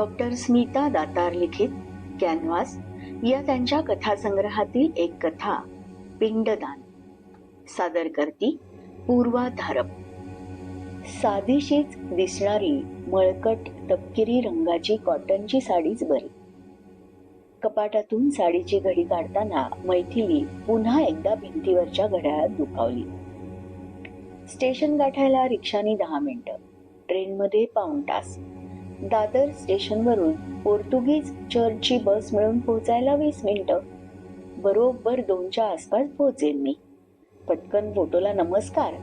Doctor Smita Datar लिखित canvas या त्यांच्या कथासंग्रहातील एक कथा पिंडदान. सादर करती पूर्वा धारप साधीशीच दिसणारी मळकट तपकिरी रंगाची कॉटनची साडीच बरी. कपाटातून साडीची घडी काढताना मैथिली पुन्हा एकदा भिंतीवरच्या घड्याळात दुखावली. स्टेशन गाठायला रिक्षानी दहा मिनिटं. ट्रेनमध्ये पाऊण तास. दादर स्टेशनवरून पोर्तुगीज चर्चची बस मिळून पोहोचायला वीस मिनिटं. बरोबर दोनच्या आसपास पोहोचेन मी. पटकन फोटोला नमस्कार.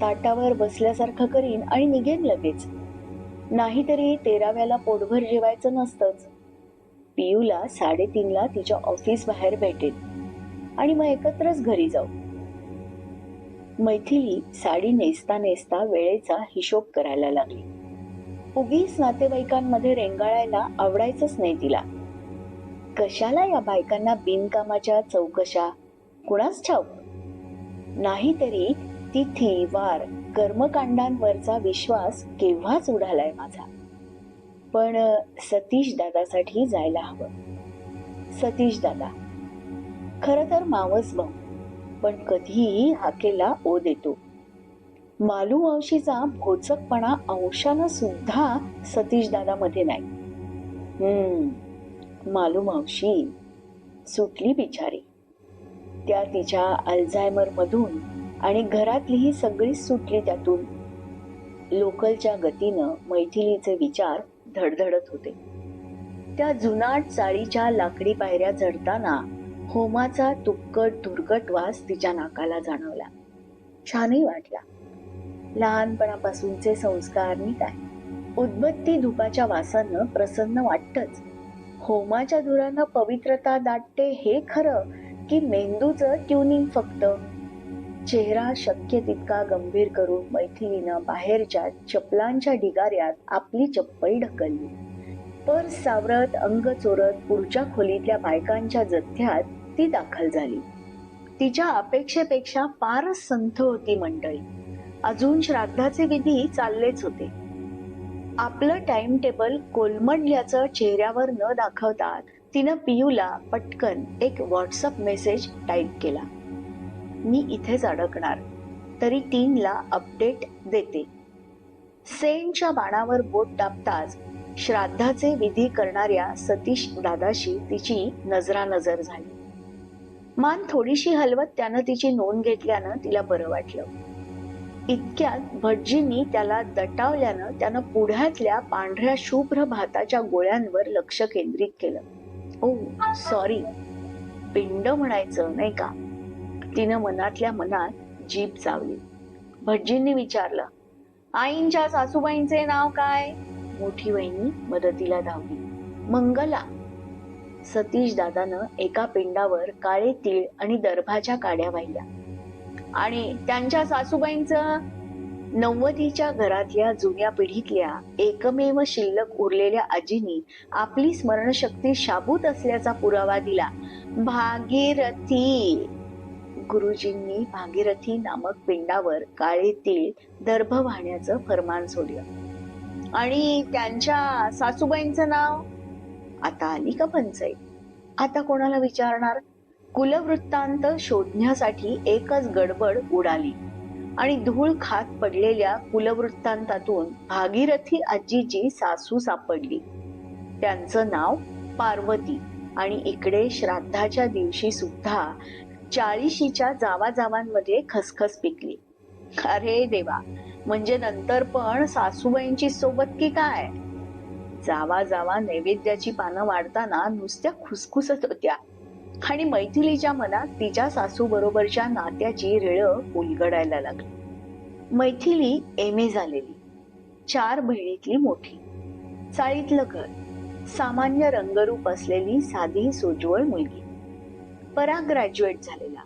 ताटावर बसल्यासारखं करीन आणि निघेन लगेच. नाहीतरी तेराव्याला पोटभर जेवायचं नसतंच. पियूला साडेतीनला तिच्या ऑफिस बाहेर भेटेल आणि मग एकत्रच घरी जाऊ. मैथिली साडी नेसता नेसता वेळेचा हिशोब करायला लागली. उगीच नातेवाईकांमध्ये रेंगाळायला आवडायचंच नाही तिला. कशाला या बायकांना बिनकामाच्या चौकशा? कुणाच ठाऊक? नाहीतरी तिथी वार कर्मकांडांवरचा विश्वास केव्हाच उडालाय माझा. पण सतीश दादासाठी जायला हवं. सतीश दादा. खर तर मावस भाऊ पण कधीही हाकेला ओ देतो. मालू मावशीचा भोचकपणा अंशानं सुद्धा सतीश दादामध्ये नाही. हम्म मालू मावशी सुटली बिचारी. त्या तिच्या अल्झायमर मधून आणि घरातलीही सगळी सुटली त्यातून. लोकलच्या गतीनं मैथिलीचे विचार धडधडत होते. त्या जुनाट चाळीच्या लाकडी पायऱ्या चढताना होमाचा तुपकट दुर्गट वास तिच्या नाकाला जाणवला. छानही वाटला. लहानपणापासूनचे संस्कार मी उद्बत्ती धुपाच्या वासानं प्रसन्न वाटतच. होमाच्या धुरानं पवित्रता दाटते हे खरं की मेंदूचं ट्युनिंग फक्त. चेहरा शक्य तितका गंभीर करून मैथिलीनं बाहेरच्या चपलांच्या ढिगाऱ्यात आपली चप्पल ढकलली. पर सावरत अंग चोरत पुढच्या खोलीतल्या बायकांच्या जथ्यात ती दाखल झाली. तिच्या अपेक्षेपेक्षा फारच संथ होती मंडळी. अजून श्राद्धाचे विधी चाललेच होते. आपलं टाइम टेबल कोलमडल्याचं चेहऱ्यावर न दाखवता तिनं पियूला पटकन एक व्हॉट्सअप मेसेज टाईप केला. मी इथेच अडकणार तरी टीमला अपडेट देते. सेनच्या बाणावर बोट टापताच श्राद्धाचे विधी करणाऱ्या सतीश दादाशी तिची नजरानजर झाली. मान थोडीशी हलवत त्यानं तिची नोंद घेतल्यानं तिला बरं वाटलं. इतक्यात भटजींनी त्याला दटावल्यानं त्यानं पुढ्यातल्या पांढऱ्या शुभ्र भाताच्या गोळ्यांवर लक्ष केंद्रित केलं. ओ सॉरी पिंड म्हणायचं नाही का? तिनं मनातल्या मनात जीभ चावली. भटजींनी विचारलं आईंच्या सासूबाईंचे नाव काय? मोठी वहिनी मदतीला धावली. मंगला. सतीश दादानं एका पिंडावर काळे तीळ आणि दर्भाच्या काड्या वाहिल्या. आणि त्यांच्या सासूबाईंचं नव्वदीच्या घरातल्या जुन्या पिढीतल्या एकमेव शिल्लक उरलेल्या आजीनी आपली स्मरणशक्ती शाबूत असल्याचा पुरावा दिला. भागीरथी. गुरुजींनी भागीरथी नामक पिंडावर काळे तीळ दर्भ वाहण्याचं फरमान सोडलं. आणि त्यांच्या सासूबाईंचं नाव आता आली का पंचाई आता कोणाला विचारणार? कुलवृत्तांत शोधण्यासाठी एकच गडबड उडाली. आणि धूळ खात पडलेल्या कुलवृत्तांतातून भागीरथी आजीची सासू सापडली. त्यांचं नाव पार्वती आणि इकडे श्राद्धाच्या दिवशी सुद्धा चाळीशीच्या जावाजावांमध्ये खसखस पिकली. अरे देवा म्हणजे नंतर पण सासूबाईंची सोबत की काय? जावा जावा नैवेद्याची पानं वाढताना नुसत्या खुसखुसत होत्या. आणि मैथिलीच्या मनात तिच्या सासू बरोबरच्या नात्याची रिळ उलगडायला लागली. मैथिली एम ए झालेली चार बहिणीतली मोठी चाळीतलं घर सामान्य रंगरूप असलेली साधी सोज्वळ मुलगी. पराग ग्रॅज्युएट झालेला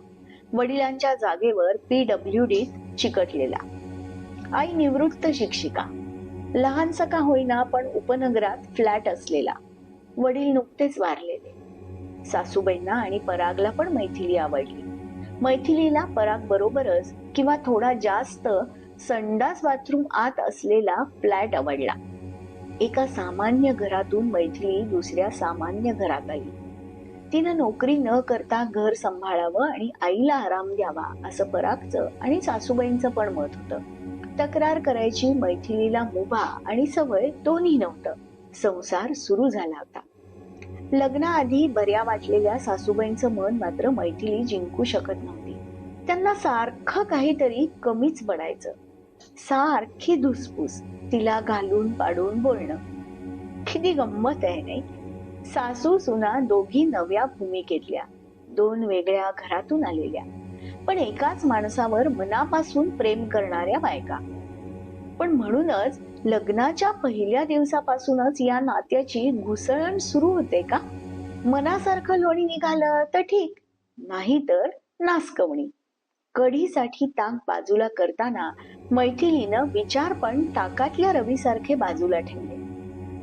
वडिलांच्या जागेवर पी डब्ल्यू डीत चिकटलेला. आई निवृत्त शिक्षिका लहानसा का होईना पण उपनगरात फ्लॅट असलेला वडील नुकतेच वारलेले. सासूबाईंना आणि परागला पण मैथिली आवडली. मैथिलीला पराग बरोबरच किंवा थोडा जास्त संडास बाथरूम आत असलेला फ्लॅट आवडला. एका सामान्य घरातून मैथिली दुसऱ्या सामान्य घरात आली. तिनं नोकरी न करता घर सांभाळावं आणि आईला आराम द्यावा असं परागचं आणि सासूबाईंचं पण मत होतं. तक्रार करायची मैथिलीला मुभा आणि सवय दोन्ही नव्हतं. संसार सुरू झाला होता. लग्नाआधी बऱ्या वाटलेल्या सासूबाईंचं मन मात्र मैथिली जिंकू शकत नव्हती. त्यांना सारखं काहीतरी कमीच पडायचं. सारखी धुसफूस तिला घालून पाडून बोलणं. किती गंमत आहे नाही? सासू सुना दोघी नव्या भूमिकेतल्या. दोन वेगळ्या घरातून आलेल्या. पण एकाच माणसावर मनापासून प्रेम करणाऱ्या बायका. पण म्हणूनच लग्नाच्या पहिल्या दिवसापासूनच या नात्याची घुसळण सुरू होते का? मनासारखं लोणी निघालं तर ठीक नाही तर नासकवणी. कढीसाठी ताक बाजूला करताना मैथिलीनं विचार पण ताकातल्या रवीसारखे बाजूला ठेवले.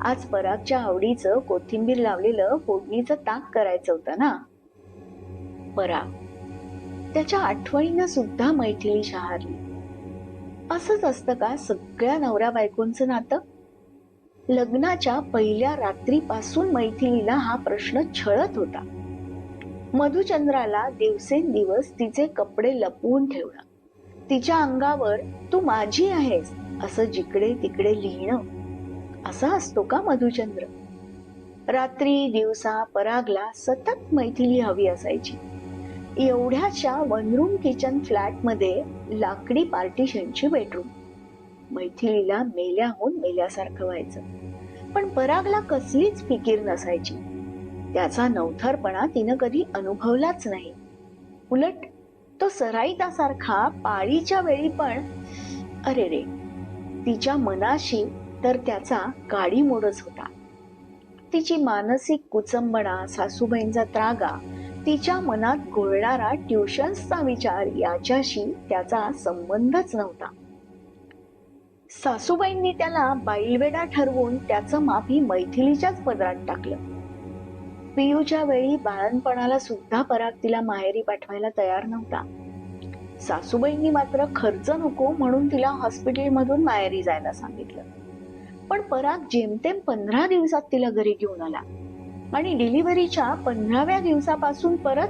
आज परागच्या आवडीचं कोथिंबीर लावलेलं फोडणीचं ताक करायचं होतं ना? पराग. त्याच्या आठवणीनं सुद्धा मैथिली शहारली. असंच असतं का सगळ्या नवरा बायकोंचं नातं? लग्नाच्या पहिल्या रात्रीपासून मैथिलीला हा प्रश्न छळत होता. मधुचंद्राला दिवसेंदिवस तिचे कपडे लपवून ठेवणं. तिच्या अंगावर तू माझी आहेस असं जिकडे तिकडे लिहिणं. असा असतो का मधुचंद्र? रात्री दिवसा परागला सतत मैथिली हवी असायची. एवढ्याच्या वन रूम किचन फ्लॅटमध्ये लाकडी पार्टिशनची बेडरूम मैथिलीला मेल्याहून मेल्यासारखं व्हायचं. पण परागला कसलीच फिकीर नसायची. त्याचा नवथरपणा तिनं कधी अनुभवलाच नाही. उलट तो सराईतासारखा पाळीच्या वेळी पण अरे रे तिच्या मनाशी तर त्याचा गाडी मोडच होता. तिची मानसिक कुचंबणा सासूबाईंचा त्रागा तिच्या मनात गोळणारा ट्युशन्सचा विचार याच्याशी त्याचा संबंधच नव्हता. सासूबाईंनी त्याला बाईलवेडा ठरवून त्याचं माफी मैथिलीच्याच पदरात टाकलं. पियूच्या वेळी बाळणपणाला सुद्धा पराग तिला माहेरी पाठवायला तयार नव्हता. सासूबाईंनी मात्र खर्च नको म्हणून तिला हॉस्पिटलमधून माहेरी जायला सांगितलं. पण पराग जेमतेम पंधरा दिवसात तिला घरी घेऊन आला. आणि डिलिव्हरीच्या पंधराव्या दिवसापासून परत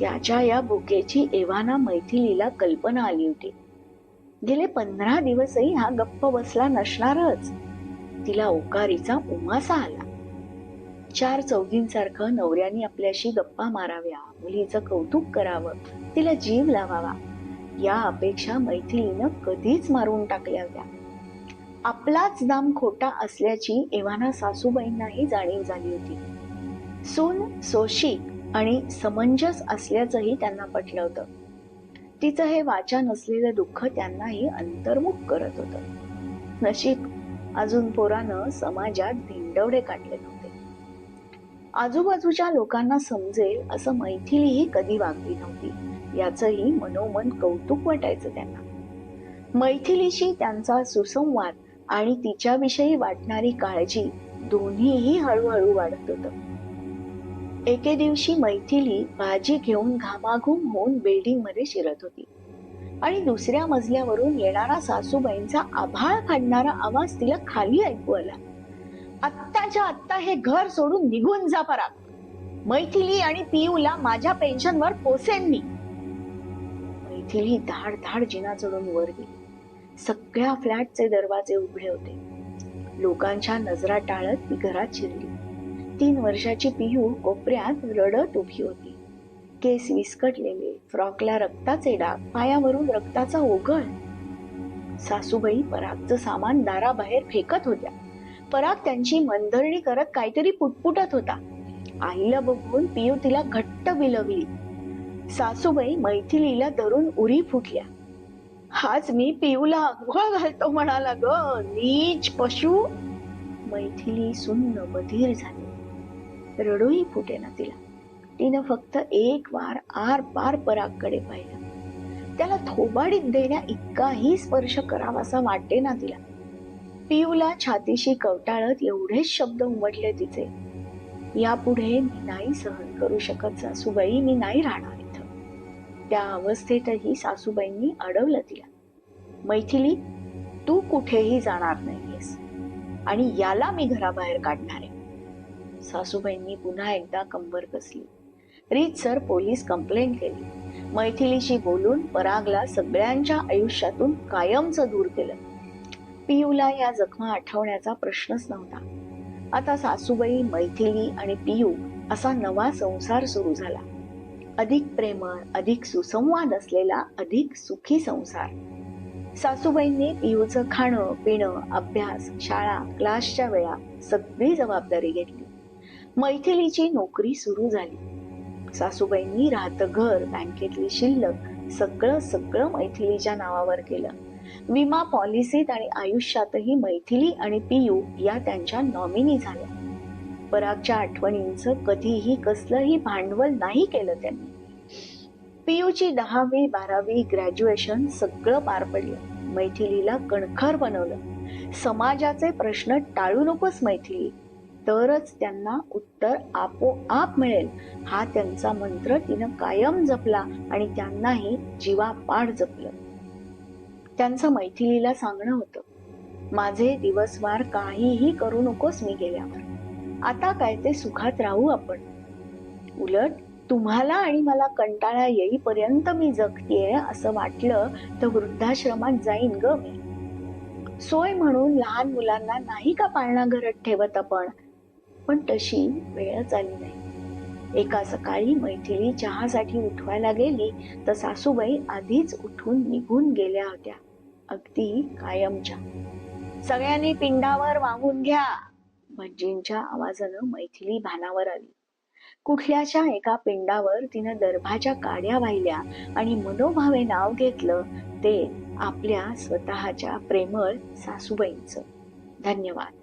त्याच्या या भुकेची एव्हाना मैथिलीला कल्पना आली होती. गेले पंधरा दिवसही हा गप्प बसला नसणारच. तिला ओकारीचा उमासा आला. चार चौघींसारखं नवऱ्याने आपल्याशी गप्पा माराव्या मुलीचं कौतुक करावं तिला जीव लावावा या अपेक्षा मैथिलीनं कधीच मारून टाकल्या होत्या. आपलाच दाम खोटा असल्याची एव्हाना सासूबाईंनाही जाणीव झाली होती. सून सोशिक आणि समंजस असल्याचंही त्यांना पटलं होतं. तिचं हे वाचन असलेलं दुःख त्यांनाही अंतर्मुख करत होतं. नशीब अजून पोरानं समाजात धिंडवडे काढले नव्हते. आजूबाजूच्या लोकांना समजेल असं मैथिलीही कधी वागली नव्हती याचंही मनोमन कौतुक वाटायचं त्यांना. मैथिलीशी त्यांचा सुसंवाद आणि तिच्याविषयी वाटणारी काळजी दोन्हीही हळूहळू वाढत होत. एके दिवशी मैथिली भाजी घेऊन घामाघूम होऊन बिल्डिंगमध्ये शिरत होती. आणि दुसऱ्या मजल्यावरून येणारा सासूबाईंचा आभाळ काढणारा आवाज तिला खाली ऐकू आला. आत्ताच्या आत्ता हे घर सोडून निघून जा पराग. मैथिली आणि पियूला माझ्या पेन्शनवर पोसेन मी. मैथिली धाड धाड जिना चढून वर गेली. सगळ्या फ्लॅटचे दरवाजे उघडे होते. लोकांच्या नजरा टाळत ती घरात शिरली. तीन वर्षाची पियू कोपऱ्यात रडत उभी होती. केस विस्कटलेले फ्रॉकला रक्ताचे डाग पायावरून रक्ताचा ओघळ. सासूबाई परागचं सामान दाराबाहेर फेकत होत्या. पराग त्यांची मनधरणी करत काहीतरी पुटपुटत होता. आईला बघून पियू तिला घट्ट बिलगली. सासूबाई मैथिलीला धरून उरी फुटल्या. हाच मी पिऊला आंघोळ घालतो म्हणाला ग. नीच पशु मैथिली सुन्न बधीर झाली. रडूही फुटेना तिला. तिनं फक्त एक वार आर पार परागकडे पाहिलं. त्याला थोबाडीत देण्या इतकाही स्पर्श करावासा वाटे ना तिला. पिऊला छातीशी कवटाळत एवढेच शब्द उमटले तिचे. यापुढे मी नाही सहन करू शकत सासूबाई मी नाही राहणार. त्या अवस्थेतही सासूबाईंनी अडवलं तिला. मैथिली तू कुठेही जाणार नाहीयेस आणि याला मी घराबाहेर काढणार आहे. सासूबाईंनी पुन्हा एकदा कंबर कसली. रीतसर पोलीस कंप्लेंट केली. मैथिलीशी बोलून परागला सगळ्यांच्या आयुष्यातून कायमचं दूर केलं. पियूला या जखमा आठवण्याचा प्रश्नच नव्हता. आता सासूबाई मैथिली आणि पियू असा नवा संसार सुरू झाला. अधिक प्रेमळ अधिक सुसंवाद असलेला अधिक सुखी संसार. सासूबाईंनी पियूचं खाणं पिणं अभ्यास शाळा क्लासच्या वेळा सगळी जबाबदारी घेतली. मैथिलीची नोकरी सुरू झाली. सासूबाईंनी राहतं घर बँकेतली शिल्लक सगळं सगळं मैथिलीच्या नावावर केलं. विमा पॉलिसीत आणि आयुष्यातही मैथिली आणि पियू या त्यांच्या नॉमिनी झाल्या. परागच्या आठवणींचं कधीही कसलंही भांडवल नाही केलं त्यांनी. पियूची दहावी बारावी ग्रॅज्युएशन सगळं पार पडलं. मैथिलीला कणखर बनवलं. समाजाचे प्रश्न टाळू नकोस मैथिली. तरच त्यांना उत्तर आपोआप मिळेल. हा त्यांचा मंत्र तिनं कायम जपला आणि त्यांनाही जीवापाड जपलं. त्यांचं मैथिलीला सांगणं होतं माझे दिवसवार काहीही करू नकोस मी गेल्यावर. आता काय ते सुखात राहू आपण. उलट तुम्हाला आणि मला कंटाळा येईपर्यंत मी जगतीये असं वाटलं तर वृद्धाश्रमात जाईन ग मी. सोय म्हणून लहान मुलांना नाही का पाळणा घरात ठेवत आपण? पण तशी वेळच आली नाही. एका सकाळी मैथिली चहासाठी उठवायला गेली तर सासूबाई आधीच उठून निघून गेल्या होत्या. अगदी कायमच्या. सगळ्यांनी पिंडावर वाहून घ्या. भटजींच्या आवाजानं मैथिली भानावर आली. कुठल्याच्या एका पिंडावर तिनं दर्भाच्या काड्या वाहिल्या आणि मनोभावे नाव घेतलं ते आपल्या स्वतःच्या प्रेमळ सासूबाईंचं. धन्यवाद.